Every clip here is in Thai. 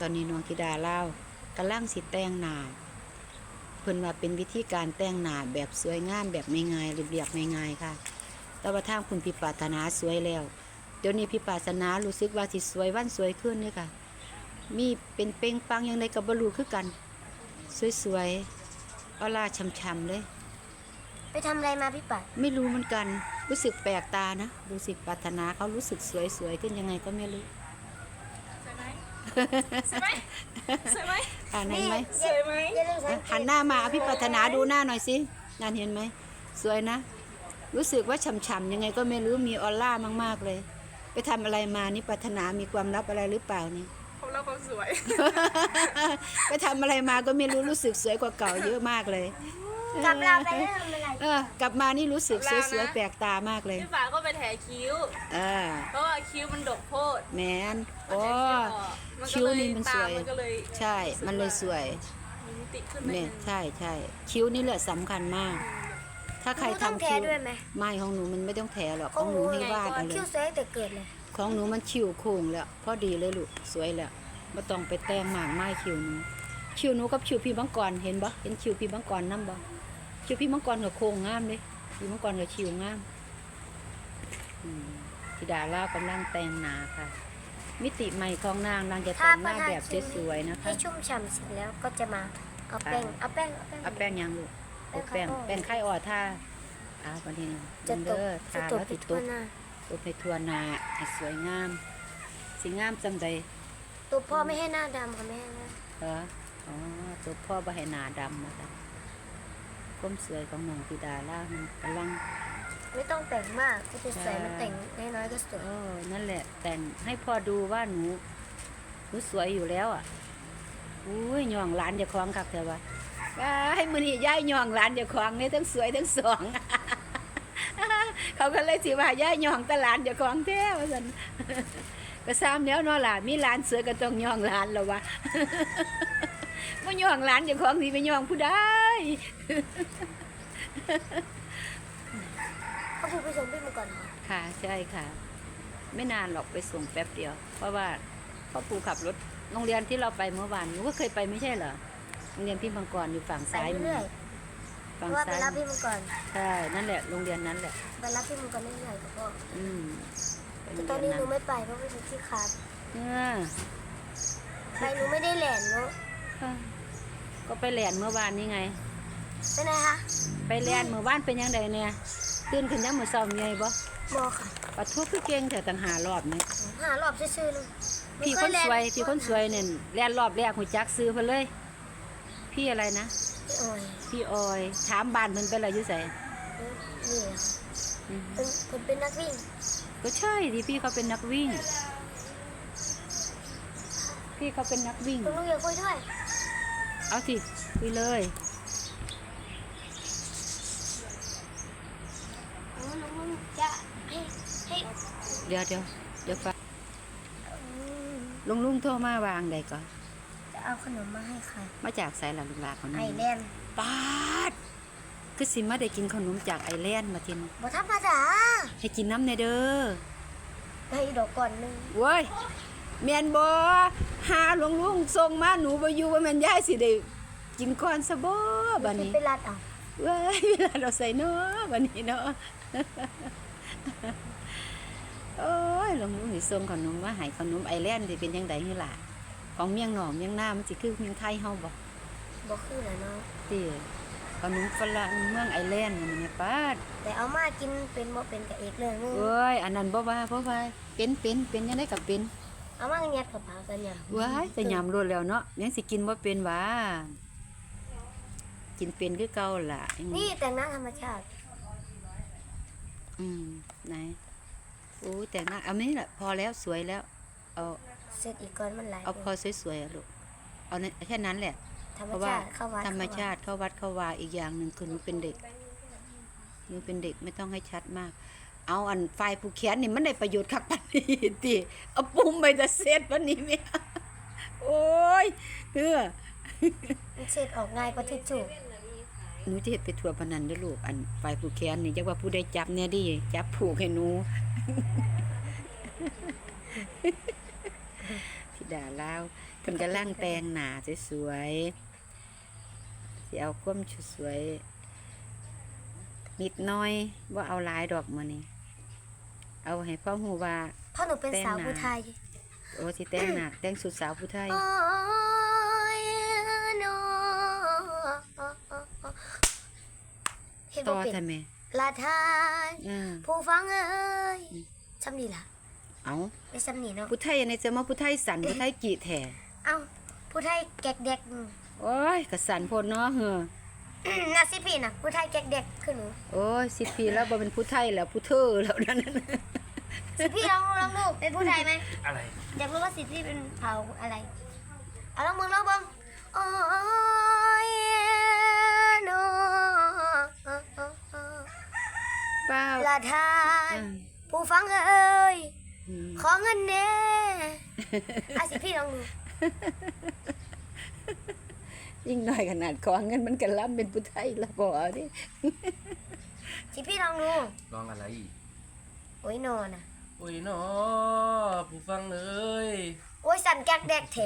ตอนนี้น้องธิดาเล่าวกำลังสิแต่งหน้าเพิ่นว่าเป็นวิธีการแต่งหน้าแบบสวยงามแบบไม่ง่ายเรียบๆไม่ง่ายค่ะ แต่ว่าทางคุณพิปรารถนาสวยแล้ว เดี๋ยวนี้พิปรารถนารู้สึกว่าสิสวยวันสวยขึ้นนี่ค่ะ มีเป็นเป้งปังยังไงกับบรูคือกัน สวยๆออล่าช่ำๆเลย ไปทำอะไรมาพี่ปัดไม่รู้เหมือนกัน รู้สึกแปลกตานะรู้สึกปรารถนาเขารู้สึกสวยๆขึ้นยังไงก็ไม่รู้สวยไหม สวยไหมสวยไหมอ่านเห็นไหมสวยไหมอย่าลืมสังเกหันตหน้ามาพี่ปรารถนาดูหน้าหน่อยสิงานเห็นไหม สวยนะ รู้สึกว่าฉ่ำๆยังไงก็ไม่รู้มีออร่ามากๆเลย ไปทำอะไรมานี่ปรารถนามีความลับอะไรหรือเปล่านี่ ผมรักความสวย ไปทำอะไรมาก็ไม่รู้รู้สึกสวยกว่าเก่าเยอะมากเลยกลับเราไปแล้วทำอะไร เออกลับมานี่รู้สึกสวยๆแปลกตามากเลย พี่ฝาก็ ไปแถคิ้วเออเพราะว่าคิ้วมันดกโพดแมนพโอ้แถคิ้วนี่มันสวยตามันก็เลยใช่ มันเลยสวยมีมิติขึ้นมาเนี่ยหนึ่งใช่ใช่คิ้วนี่แหละสำคัญมาก ถ้าใครหนูต้องทำแท้คิ้วด้วยไหม ไม่ของหนูมันไม่ต้องแถหรอกของหนูให้วาดเอาเลคิ้วยสวยตั้งแต่เกิดเลย ของหนูมันคิ้วโค้งแล้วพอดีเลยลูกสวยแล้วไม่ต้องไปแต่งหมากไม้คิ้วหนูคิ้วหนูกับคิ้วพี่บังกรเห็นบ่เห็นคิ้วพี่บังกรนํบ่คิ้วพี่บังกรกับโค้งงามเลยพี่บังกรกับคิ้วงามอืม ธิดาล่ากำลังแต่งหน้าค่ะ มิติใหม่ของนางนางจะแต่งหน้าแบบสวยๆนะคะให้ชุ่มฉ่ำเสร็จแล้วก็จะมาเอาแป้งเอาแป้งเอาแป้งเอาแป้งยังลูกเอาแป้งแป้งข้าวแป้งไข่อ่อท่าอ่าวันนี้จะเด้อตกทาจะตกแล้วติติดดทั่ตุวกหน้าตุกไปทั่วหนาให้สวยงามสิงามจำใดตัวพ่อไม่ให้หน้าดำค่ะแม่ให้หน้าเหรออ๋อตัวพ่อบ่ให้หนาดำนะคะความสวยของน้องธิดาล่ามันกำลัง ไม่ต้องแต่งมากก็จะใส่ใช่มันแต่งน้อยๆก็สวยโอ้นั่นแหละ แต่งให้พ่อดูว่าหนูหนูสวยอยู่แล้วอะอุ้ยย่องหลานจะคล้องคักเถอะวะว้าให้มือนี่ย่ายย่องหลานจะคล้องนี่ทั้งสวยทั้งสองเขาก็เลยสิว่าย่ายย่องแตหลานจะคล้องแท้ว่าสันก็ซ้ำแล้วเนาะล่ะมีหลานสวยก็ต้องย่องหลานแล้ววะบ่ย่องหลานจะคล้องสิไปย่องผู้ใด เขาพูดไปส่งพี่มาก่อนเหรอค่ะใช่ค่ะ ไม่นานหรอกไปส่งแป๊บเดียว เพราะว่าพ่อปู่ขับรถโรงเรียนที่เราไปเมื่อวานหนูก็เคยไปไม่ใช่เหรอโรงเรียนพี่มังกรอยู่ฝั่งไปซ้ายมือเรื่อยๆเพฝั่งราะว่าไปซ้ายรับมืพี่อมาก่อนใช่นั่นแหละโรงเรียนนั้นแหละ ไปรับพี่มาก่อนเรื่อยๆแล้วก็อืมไปโรแต่งตอนเรีนี้ยนหนูนั้นไม่ไปเพราะว่าหนูที่ขาดเนี่ยไปหนูไม่ได้แหลนเนาะก็ไปแลนเมื่อวานนี่ไงเป็นไงคะ ไปแลนเมื่อวานเป็นยังไงเนี่ย ตื่นขึ้นยังมือเช้าไงบ่บอกค่ะปัดทุกคือเก่งแต่ต่างหารอบนี่หารอบซื่อๆเลยพี่คนสวยพี่คนสวยเนี่ยแลนรอบแรกหูจักซื้อเพิ่นเลย พี่อะไรนะ พี่ออยพี่ออย ถามบ้านเพิ่นไปแล้วอยู่ไสนี่ค่ะอืมเป็นเป็นเป็นนักวิ่ง ก็ใช่ดิพี่เขาเป็นนักวิ่ง พี่เขาเป็นนักวิ่งคุณลุงอยากคุยด้วย เอาสิคุยเลย ลุงลุงจะให้ให้ เดี๋ยวเดี๋ยวเดี๋ยวฟังอืมลุงลุงโทรมาวางใดก่อน จะเอาขนมมาให้ใคร มาจากไสายหลังลูกหลานของไอนี่แลนด์ปาดคือสิมาได้กินขนมจากไอแลนด์มาทินบ่ธรรมดาให้กินน้ำในเด้อให้ดอกก่อนหนึงเว้ยแมนบอหาลุงลุงส่งมาหนูบ่อยู่ว่าแมันย่ายสิได้กินก่อนซะบ่บัดนี้ไปรัดเอาเว้ยเวลาเราใส่เนาะวันนี้เนาะ โอ้ยหลวงลุงนี่ส่งขนมมาให้ขนมไอแลนด์สิเป็นยังไงนี่ล่ะของเมียงหนอเมียงหน้ามันสิคือเมียงไทยเฮาบ่บ่คือแล้วเนาะติขนมฝรั่งเมืองไอแลนด์นั่นแม่ป้าดแต่เอามากินเป็นบ่เป็นกับเอกเรื่องนึงเอ้ยอันนั้นบ่ว่าบ่ว่าเป็นเป็นเป็นยังไงก็เป็นเอามาเงียบกับปากกันเนี่ยว้ายแต่ยำรวดแล้วเนาะยังสิกินบ่เป็นหว่ากินเป็นคือเก่าล่ะอืมนี่แต่งหน้าธรรมชาติ อืมไหน โอ้ยแต่งหน้าเอาไม่ละพอแล้วสวยแล้ว เอาเสร็จอีกก่อนมันหลายเอาพอสวยๆอะลูกเอาเนี่ยแค่นั้นแหละ ธรรมเพราะว่าชาติเข้าวัดธรรมชาติเข้าวัดเข้าวาอีกอย่างหนึ่งคือหนูเป็นเด็กหนูเป็นเด็กไม่ต้องให้ชัดมาก เอาอันไฟผูกแขนนี่มันได้ประโยชน์คักปันนี้ติเอาปุ่มไปจะเสร็จวันนี้ไหมโอ้ยเออมันเสร็จออกง่ายกว่าที่จูบ หนูจะเฮ็ดไปทั่วพนันเด้อลูกอันไฟผูกแขนนี่จักว่าผู้ใดจับเนี่ยดิจับผูกให้หนูธิดาลาวเพิ่นกำลังแต่งหน้าสวยๆสิเอาความชุดสวยนิดหน้อยว่าเอาหลายดอกมานี่เอาให้พ่อฮู้ว่าเพราะหนูเป็นแต่งสาวหน้าผู้ไทยโอ้สิแต่งหน้าแต่งสุดสาวผู้ไทยโอ้ย ต่บ่อเป็นทำไมลาทานอ่าผู้ฟังเอ้ยซ้ำนี่ล่ะเอาไม่ซ้ำนี่เนาะผู้ไทยในเจอมาผู้ไทยสันผู้ไทยกี่แท้เอ้าผู้ไทยแกกเด็กอืมโอ้ยกระสันโพดเนาะเฮออืมน่าสิพี่น่ะผู้ไทยแกกเด็กคือหนูโอ้ยสิปีแล้วบ่เป็นผู้ไทยแล้วผู้เธอแล้วนั่นน่ะสิพี่ลองลองดูเป็นผู้ไทยไหมอะไรอยากรู้ว่าสิพี่เป็นเผ่าอะไรเอาลองมึงลองเบิ่งโอ้ย ล่าลาทานอืมผู้ฟังเอ้ยอืมขอเงินแน่อาสิพี่ลองดู ยิ่งน้อยขนาดของเงินมันกันล้ำเป็นผู้ไทยแล้วบ่เอาดิสิพี่ลองดู ลองอะไรอีกโอ้ยโนน่ะ โอ้ยเนาะผู้ฟังเอ้ยโอ้ยสั่นแกกแดกเถ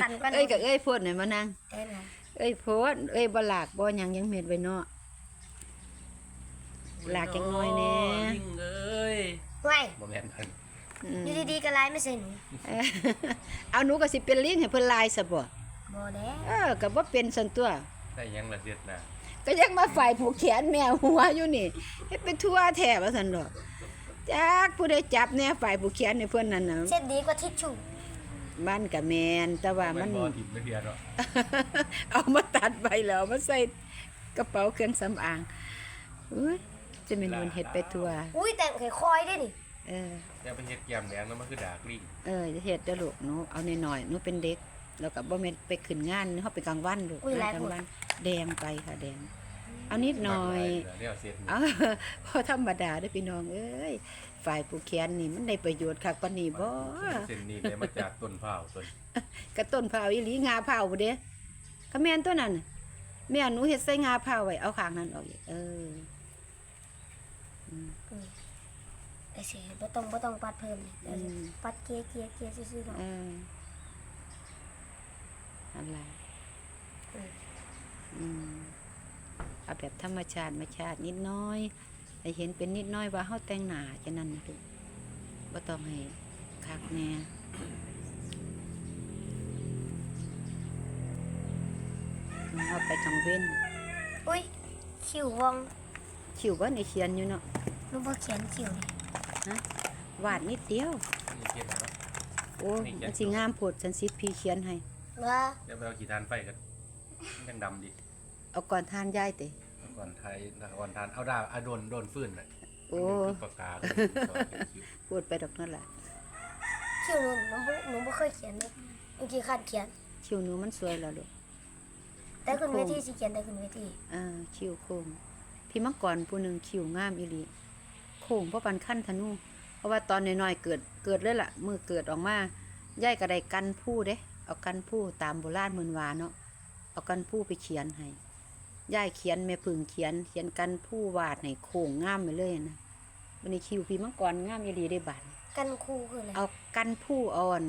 สั่นกว่าเอ้ยกับเอ้ยโพดหน่อยมานั่ง เอ้ยนะ เอ้ยโพดเอ้ยบ่หลากบ่หยังยังเม็ดไว้เนาะ ลากจังน้อยแน่ยิ่งเอ้ยไว้บ่แม่นเพิ่นอืมอยู่ดีๆก็ไล่ไม่ใส่หนูเอ้ยเอาหนูก็สิเป็นลิงให้เพิ่นลายซะบ่บ่แล้วเออก็บ่เป็นซั่นตัว ได้หยังละเสียดนะก็ยังมาฝ่ายผูกแขนแมวหัวอยู่นี่เฮ็ดเป็นทั่วแท้ว่าซั่นดอกจักผู้ใดจับแน่ฝ่ายผูกแขนในเพิ่นนั่นน่ะเช็ดดีกว่าทิชชู่มันก็แม่นแต่ว่ามัน บ่ทิพย์ไม่เพียเนาะเอามาตัดใบแล้วเอามาใส่กระเป๋าเครื่องสำอางอุ้ย จะเป็นวนเฮ็ดไปทั่วอุ้ยแต่งคอยๆได้นี่ เออ อย่าไปเฮ็ดแก้มแดงแล้วมันคือดากลิงเออจะเฮ็ดเด้อลูกหนูเอาหน่อยๆหนูเป็นเด็ก แล้วก็บ่แม่นไปขึ้นงานเฮาไปกลางวันลูกงานกลางวัน แดงไปค่ะแดง เอานิดหน่อย เดี๋ยวเสร็จเอาพอธรรมดาเด้อพี่น้องเอ้ย ฝ่ายผู้แขนนี่มันได้ประโยชน์คักปานนี้บ่เส้นนี้ได้มาจากต้นเผาวต้นกระต้นเผาวอีหลีงาเผาวบ่เด้ก็แม่นตัวนั้นน่ะแม่หนูเฮ็ดใส่งาเผาวไว้เอาข้างนั้นออกอีกเออ ไอ้สิบ่ต้องบ่ต้องปัดเพิ่มนี่เดี๋ยวอืม ปัดเกลี่ยเกลี่ยเกลี่ยซื่อๆหรอกเอออะไรอืมเอาแบบธรรมชาติธรรมชาตินิดน้อยให้เห็นเป็นนิดน้อยว่าเฮาแต่งหน้าจังนั้นนะลูกบ่ต้องให้คักแน่เฮาไปกังเว้นอุ้ยคิววอง คิวบ่ในเขียนอยู่เนาะหนูบ่เขียนคิวนี่วาดนิดเดียว นี่เขียนแล้วเนาะโอ้นี่เขียน มันสิงามโพดฉันสิพี่เขียนให้ ว่าเดี๋ยวไปเอากี่ทานไฟกันยังดำดิเอาก่อนทานยายติก่อนไทยก่อนทานเอาดาเอาโดนโดนฟื้นน่ะโอ้มันคือปากกาก่อนเป็นคิ้วพูดไปดอกนั่นแหละคิวหนูหนูบ่หนูบ่เคยเขียนเลยเมื่อกี้คันเขียน คิวหนูมันสวยแล้วลูกแต่ขึ้นเวทีสิเขียนแต่ขึ้นเวทีอ่าคิวโค้ง พี่มังกรผู้หนึ่งคิวงามอีหลีโค้งเพราะปันขั้นธนู เพราะว่าตอนน้อยๆเกิดเกิดเลยล่ะมือเกิดออกมาย่ายกระไดกันผู้เด้เอากันผู้ตามโบราณเมือนวาเนาะเอากันผู้ไปเขียนให้ย่ายเขียนแม่พึ่งเขียน เขียนกันผู้วาดให้โค้งงามไปเลยนะวันนี้คิวพี่มังกรงามอีหลีได้บัดกันครูคืออะไรเอากันผู้อ่อน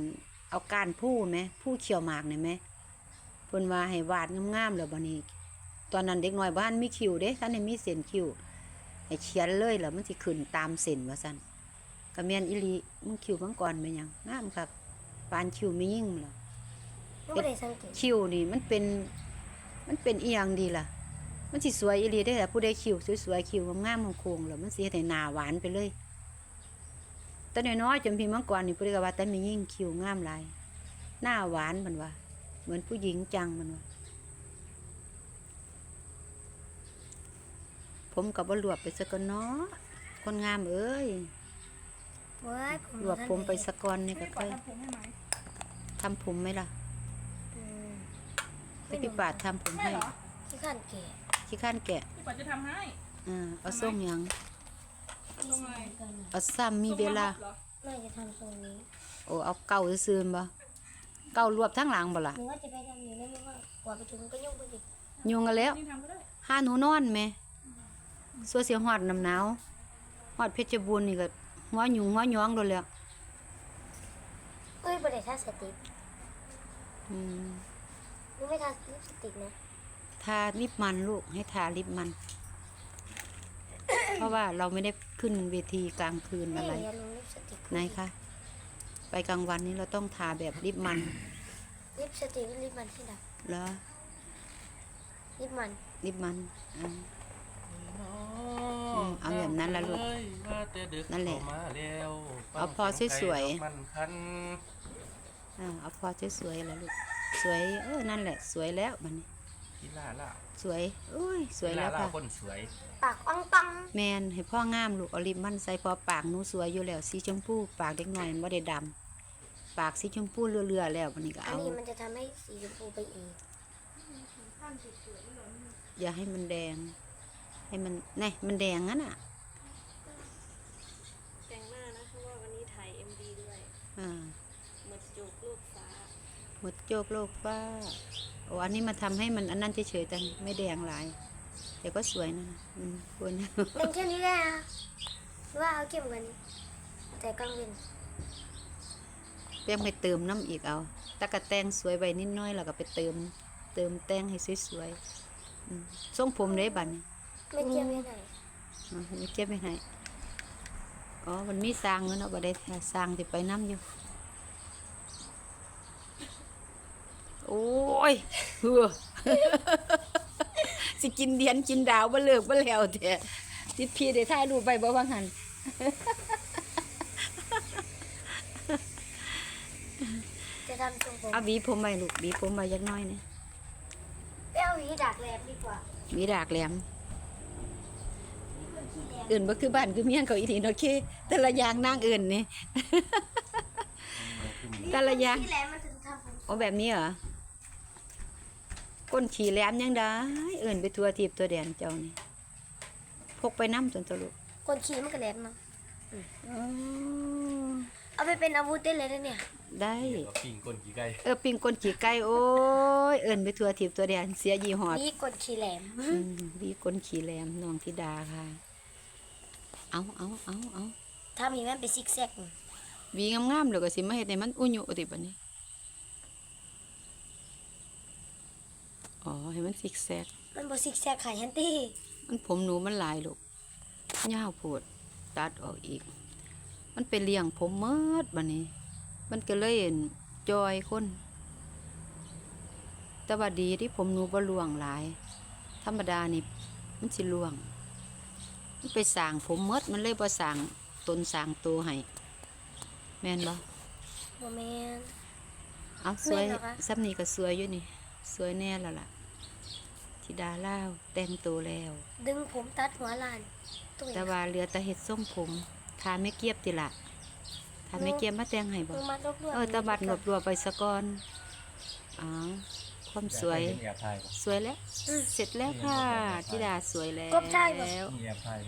เอาการผู้ไหมผู้เขียวหมากนี่ไหมเพิ่นว่าให้วาดงามๆแล้วบัดนี้ ตอนนั้นเด็กน้อยบ้านมีคิวเด้ท่านนี่มีเส้นคิวให้เขียนเลยแล้วมันสิขึ้นตามเส้นว่าซั่นก็แม่นอีหลีมึงคิวมังกรแม่นหยังงามคักปานคิวมียิ่งล่ะหนูบ่ได้สังเกตคิวนี่มันเป็นมันเป็นอีหยังดีล่ะ มันสิสวยอีหลีได้อล่ะผู้ใดคิวสวยๆคิวงามๆโค้งๆแล้วมันสิเฮ็ดให้หน้าหวานไปเลยแต่น้อยๆจนพี่มังกรนี่ผู้ใดก็ว่าแต่มียิ่งคิวงามหลายหน้าหวานมันว่าเหมือนผู้หญิงจังมันว่า ผมกับบ่รวบไปซะก่อนเนาะคนงามเอ้ยเว้ยผมรวบผมไปสะก่อนนี่ก็ก่ค่อนอยทำผมให้ไหมทำผมไหมล่ะอืมให้พี่ปาดทำผมใช่ให้เหรอขี้ขันเก๋ขี้ข้านแกะพี่ปัดจะทำให้อ่าเอาส่งหยังทำไมกันเอาซ้ำมีเวลาหรอแม่จะทำทรงนี้โอ้เอาเก่าซื่อๆบ่เก่ารวบทั้งหลังบ่ล่ะหนูว่าจะไปทำอยู่แล้วมึงว่ากว่าไปถึงก็ยุ่งไปอีกยุงกันแล้วนี่ทำก็ได้หาหนูนอนแม่ สัวเสียฮอดน้ำหนาวฮอดเพชรบูรณ์นี่ก็หัวยุงหัวหยองโดนแล้วเอ้ยประเดี๋ยวถ้าสติออืมหนูไม่ทาลิปสติกนะทาลิปมันลูกให้ทาลิปมัน เพราะว่าเราไม่ได้ขึ้นเวทีกลางคืนไม่อะไรอย่าลงลิปสติกไหนคะ ไปกลางวันนี้เราต้องทาแบบลิปมันลิปสติกลิปมันที่ดับเหรอลิปมัน ลิปมันอ่าอื มเอาแบบนั้นล่ะลูกนั่นแหละเอาพอสวยๆมันคันอ่าเอาพอสวยๆแล้วลูกสวยเออนั่นแหละสวยแล้วมันนี้กีฬาล่ะสวยโอ้ยสวยกีฬาแล้วล่ะค่ะคนสวยปากปังปังแมนให้พ่องามลูกเอาลิปมันใส่พอปากหนูสวยอยู่แล้วสีชมพูปากเด็กหน่อยไม่ได้ดำปากสีชมพูเรื่อๆแล้ววันนี้ก็อันเอานี้มันจะทำให้สีชมพูไปอีกอย่าให้มันแดง ให้มันแน่มันแดงงั้นอะแต่งหน้านะเพราะว่าวันนี้ถ่าย MV ด้วยอ่าหมดจุกลูกฟ้าหมดโจกโลกฟ้าโอ้อันนี้มาทำให้มันอันนั้นเฉยๆแต่ไม่แดงหลายแต่ก็สวยนะอืมควรเป็นแค่นี้ได้นะหรือว่าเอาเข้มกว่านี้แต่กลางเวนเพียงไปเติมน้ำอีกเอาตะกะแตงสวยไปนิดหน้อยแล้วก็ไปเติม เติมแตงให้สวยๆอืมทรงผมเลยบัดน ไม่เกี่ยวไม่ไหนอะมีเก็บไปไหนอ๋อมันมีสร้างเงินเอาไปได้สร้างที่ไปน้ำอยู่ โอ้ยเฮือสิกินเดียนกินดาวบ่เลิกบ่แล้วแท้ที่พี่ได้ถ่ายรูปไปบ่ว่าหันจะทำทรงผมเอาบีผมไปลูกบีผมไปยักหน้อยนี่ไปเอาหวีดักแหลมดีกว่ามีดากแหลม อื่นบ่คือบ้านคือเมียงเขาอีทีเนาะเค แต่ละอย่างนางอื่นนี่ แต่ละอย่าง ที่แหลมมันถึงทำผมโอ้แบบนี้เหรอก้นขี่แหลมยังได้เอื่นไปทัวทีบตัวแดนเจ้านี่พกไปน้ำจนตลุกคนขี่มันก็แหลมเนาะอ๋อเอาไปเป็นอาวุธได้เลยนะเนี่ยได้ เดี๋ยวปิ้งก้นกี่ไก่เออปิงก้นขี่ไก่โอ้ยเอื่นไปทัวทีบตัวแดนเสียยี่ห้อนี่กดขี่แหลม อืมวีก้นขี่แหลมน้องธิดาค่ะ เอาเอาเอาเอาถ้ามีมันเป็นซิกแซกวีงามๆแล้วก็สิมาเฮ็ดให้มันอุญุติบัดนี้อ๋อให้มันซิกแซก มันบ่ซิกแซกขายฮันตี้มันผมหนูมันหลายลูกยาวโพดตัดออกอีก มันเป็นเลี้ยงผมเมิดบัดนี้ มันก็เลยเห็นจอยคนแต่ว่าดีที่ผมหนูบ่ล่วงหลาย ธรรมดานี่มันสิล่วงมัน ไปสร้างผมเมิดมันเลยบ่สร้างตนสร้างตัวให้แม่นบ่บ่แม่นเอาสวยแม่นเหรอคะซ้ำนี้ก็สวยอยู่นี่ สวยแน่แล้วล่ะธิดาเล่าวแต่งตัวแล้ว ดึงผมตัดหัวลานตัวแต่ว่าเหลือแต่เห็ดส้มผมทาไม่เกียบติละทาไม่เกียบมาแต่งให้บ่มึงมัดรวบๆเออตะบัดหนวบรัวไปสะก่อนอ๋อ ความสวย แอบถ่ายบ่สวยแล้ว เสร็จแล้วค่ะธิดาสวยแล้ว กบใช่บ่มีแอบถ่าย